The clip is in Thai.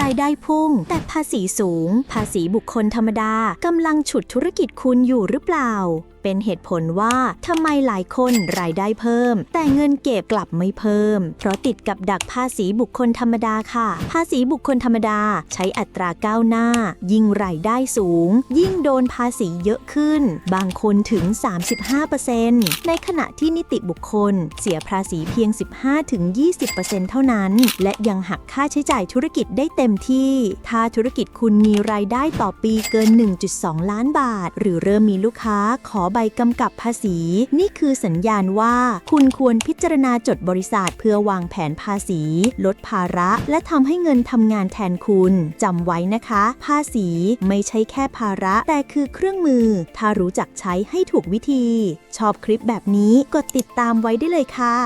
รายได้พุ่ง แต่ภาษีสูง ภาษีบุคคลธรรมดากำลังฉุดธุรกิจคุณอยู่หรือเปล่า เป็นเหตุผลว่าทำไมหลายคนรายได้เพิ่ม แต่เงินเก็บกลับไม่เพิ่ม เพราะติดกับดักภาษีบุคคลธรรมดาค่ะ ภาษีบุคคลธรรมดาใช้อัตราก้าวหน้า ยิ่งรายได้สูง ยิ่งโดนภาษีเยอะขึ้น บางคนถึง 35%ในขณะที่นิติบุคคล เสียภาษีเพียง 15-20%เท่านั้น และยังหักค่าใช้จ่ายธุรกิจได้เต็มที่ ถ้าธุรกิจคุณมีรายได้ต่อปีเกิน 1.2 ล้านบาท หรือเริ่มมีลูกค้าขอใบกำกับภาษี นี่คือสัญญาณว่า คุณควรพิจารณาจดบริษัทเพื่อวางแผนภาษี ลดภาระ และทำให้เงินทำงานแทนคุณจำไว้นะคะ ภาษีไม่ใช่แค่ภาระ แต่คือเครื่องมือ ถ้ารู้จักใช้ให้ถูกวิธี ชอบคลิปแบบนี้กดติดตามไว้ได้เลยค่ะ